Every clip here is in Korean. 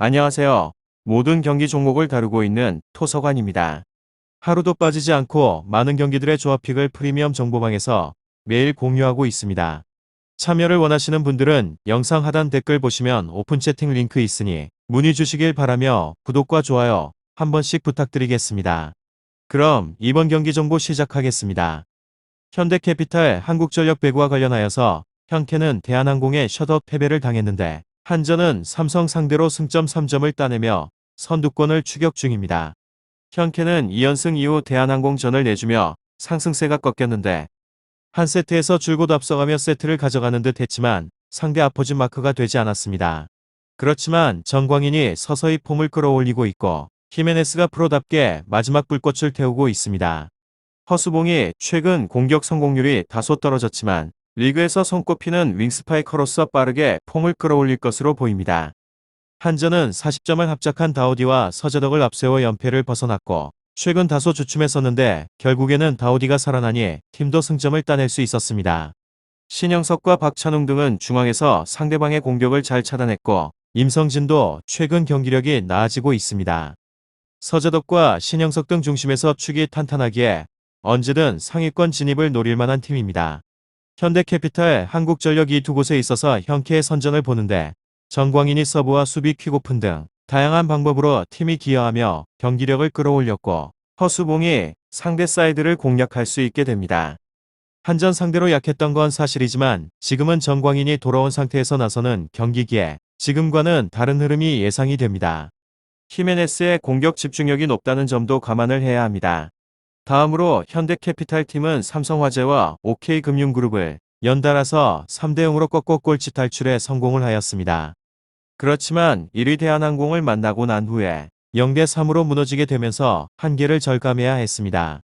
안녕하세요. 모든 경기 종목을 다루고 있는 토서관입니다. 하루도 빠지지 않고 많은 경기들의 조합픽을 프리미엄 정보방에서 매일 공유하고 있습니다. 참여를 원하시는 분들은 영상 하단 댓글 보시면 오픈 채팅 링크 있으니 문의 주시길 바라며 구독과 좋아요 한 번씩 부탁드리겠습니다. 그럼 이번 경기 정보 시작하겠습니다. 현대캐피탈 한국전력 배구와 관련하여서 현캐는 대한항공의 셧업 패배를 당했는데 한전은 삼성 상대로 승점 3점을 따내며 선두권을 추격 중입니다. 현캐는 2연승 이후 대한항공전을 내주며 상승세가 꺾였는데 한 세트에서 줄곧 앞서가며 세트를 가져가는 듯 했지만 상대 아포진 마크가 되지 않았습니다. 그렇지만 정광인이 서서히 폼을 끌어올리고 있고 히메네스가 프로답게 마지막 불꽃을 태우고 있습니다. 허수봉이 최근 공격 성공률이 다소 떨어졌지만 리그에서 손꼽히는 윙스파이커로서 빠르게 폼을 끌어올릴 것으로 보입니다. 한전은 40점을 합작한 다우디와 서재덕을 앞세워 연패를 벗어났고 최근 다소 주춤했었는데 결국에는 다우디가 살아나니 팀도 승점을 따낼 수 있었습니다. 신영석과 박찬웅 등은 중앙에서 상대방의 공격을 잘 차단했고 임성진도 최근 경기력이 나아지고 있습니다. 서재덕과 신영석 등 중심에서 축이 탄탄하기에 언제든 상위권 진입을 노릴 만한 팀입니다. 현대캐피탈, 한국전력 이 두 곳에 있어서 현캐의 선전을 보는데 정광인이 서브와 수비 퀵오픈 등 다양한 방법으로 팀이 기여하며 경기력을 끌어올렸고 허수봉이 상대 사이드를 공략할 수 있게 됩니다. 한전 상대로 약했던 건 사실이지만 지금은 정광인이 돌아온 상태에서 나서는 경기기에 지금과는 다른 흐름이 예상이 됩니다. 히메네스의 공격 집중력이 높다는 점도 감안을 해야 합니다. 다음으로 현대캐피탈 팀은 삼성화재와 OK금융그룹을 연달아서 3대 0으로 꺾고 꼴찌 탈출에 성공을 하였습니다. 그렇지만 1위 대한항공을 만나고 난 후에 0대 3으로 무너지게 되면서 한계를 절감해야 했습니다.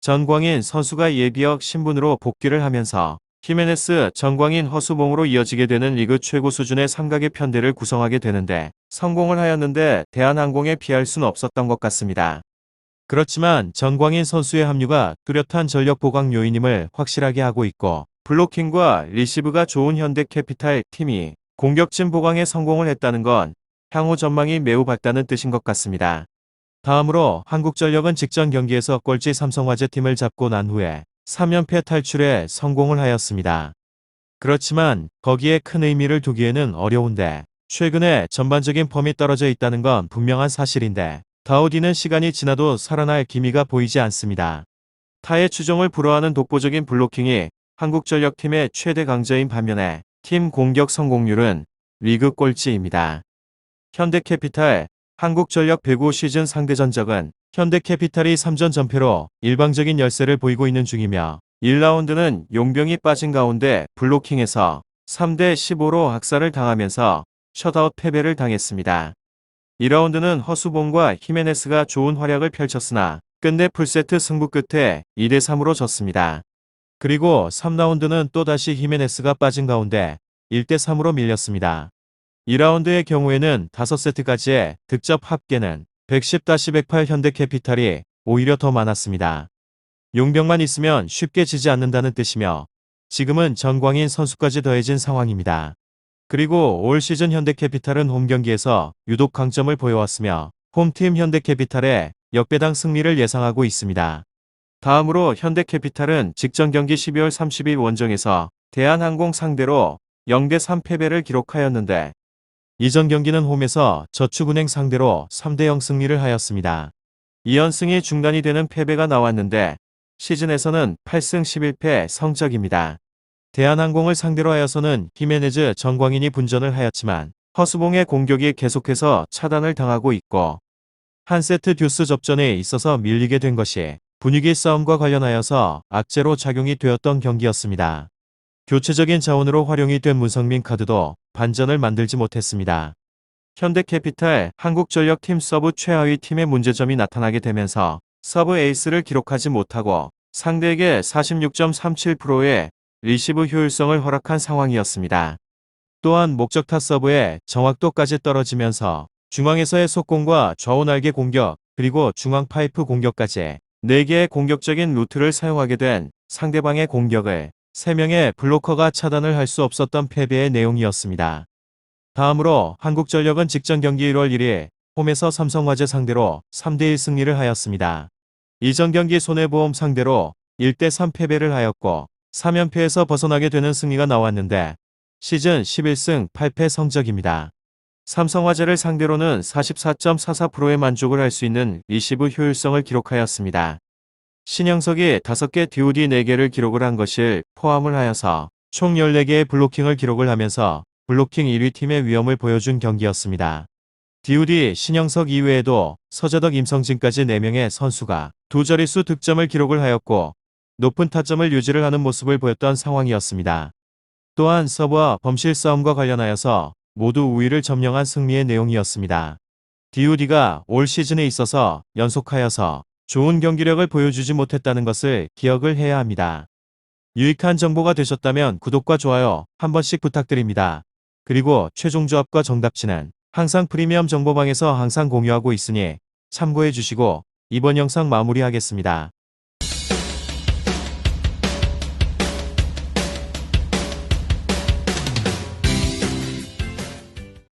전광인 선수가 예비역 신분으로 복귀를 하면서 히메네스, 전광인, 허수봉으로 이어지게 되는 리그 최고 수준의 삼각의 편대를 구성하게 되는데 성공을 하였는데 대한항공에 피할 순 없었던 것 같습니다. 그렇지만 전광인 선수의 합류가 뚜렷한 전력 보강 요인임을 확실하게 하고 있고 블로킹과 리시브가 좋은 현대캐피탈 팀이 공격진 보강에 성공을 했다는 건 향후 전망이 매우 밝다는 뜻인 것 같습니다. 다음으로 한국전력은 직전 경기에서 꼴찌 삼성화재 팀을 잡고 난 후에 3연패 탈출에 성공을 하였습니다. 그렇지만 거기에 큰 의미를 두기에는 어려운데 최근에 전반적인 폼이 떨어져 있다는 건 분명한 사실인데 다우디는 시간이 지나도 살아날 기미가 보이지 않습니다. 타의 추종을 불허하는 독보적인 블로킹이 한국전력팀의 최대 강자인 반면에 팀 공격 성공률은 리그 꼴찌입니다. 현대캐피탈, 한국전력 배구 시즌 상대 전적은 현대캐피탈이 3전 전패로 일방적인 열세를 보이고 있는 중이며 1라운드는 용병이 빠진 가운데 블로킹에서 3대 15로 학살을 당하면서 셧아웃 패배를 당했습니다. 2라운드는 허수봉과 히메네스가 좋은 활약을 펼쳤으나 끝내 풀세트 승부 끝에 2대 3으로 졌습니다. 그리고 3라운드는 또다시 히메네스가 빠진 가운데 1대 3으로 밀렸습니다. 2라운드의 경우에는 5세트까지의 득점 합계는 110-108 현대캐피탈이 오히려 더 많았습니다. 용병만 있으면 쉽게 지지 않는다는 뜻이며 지금은 전광인 선수까지 더해진 상황입니다. 그리고 올 시즌 현대캐피탈은 홈 경기에서 유독 강점을 보여왔으며 홈팀 현대캐피탈의 역배당 승리를 예상하고 있습니다. 다음으로 현대캐피탈은 직전 경기 12월 30일 원정에서 대한항공 상대로 0대3 패배를 기록하였는데 이전 경기는 홈에서 저축은행 상대로 3대0 승리를 하였습니다. 2연승이 중단이 되는 패배가 나왔는데 시즌에서는 8승 11패 성적입니다. 대한항공을 상대로 하여서는 히메네즈 정광인이 분전을 하였지만 허수봉의 공격이 계속해서 차단을 당하고 있고 한 세트 듀스 접전에 있어서 밀리게 된 것이 분위기 싸움과 관련하여서 악재로 작용이 되었던 경기였습니다. 교체적인 자원으로 활용이 된 문성민 카드도 반전을 만들지 못했습니다. 현대캐피탈 한국전력 팀 서브 최하위 팀의 문제점이 나타나게 되면서 서브 에이스를 기록하지 못하고 상대에게 46.37%의 리시브 효율성을 허락한 상황이었습니다. 또한 목적 타 서브의 정확도까지 떨어지면서 중앙에서의 속공과 좌우 날개 공격 그리고 중앙 파이프 공격까지 4개의 공격적인 루트를 사용하게 된 상대방의 공격을 3명의 블로커가 차단을 할 수 없었던 패배의 내용이었습니다. 다음으로 한국전력은 직전 경기 1월 1일 홈에서 삼성화재 상대로 3대1 승리를 하였습니다. 이전 경기 손해보험 상대로 1대3 패배를 하였고 3연패에서 벗어나게 되는 승리가 나왔는데 시즌 11승 8패 성적입니다. 삼성화재를 상대로는 44.44%의 만족을 할 수 있는 리시브 효율성을 기록하였습니다. 신영석이 5개 DOD 4개를 기록을 한 것을 포함을 하여서 총 14개의 블로킹을 기록을 하면서 블로킹 1위 팀의 위험을 보여준 경기였습니다. DOD 신영석 이외에도 서재덕 임성진까지 4명의 선수가 두 자릿수 득점을 기록을 하였고 높은 타점을 유지를 하는 모습을 보였던 상황이었습니다. 또한 서브와 범실 싸움과 관련하여서 모두 우위를 점령한 승리의 내용이었습니다. DOD가 올 시즌에 있어서 연속하여서 좋은 경기력을 보여주지 못했다는 것을 기억을 해야 합니다. 유익한 정보가 되셨다면 구독과 좋아요 한 번씩 부탁드립니다. 그리고 최종 조합과 정답치는 항상 프리미엄 정보방에서 항상 공유하고 있으니 참고해 주시고 이번 영상 마무리하겠습니다.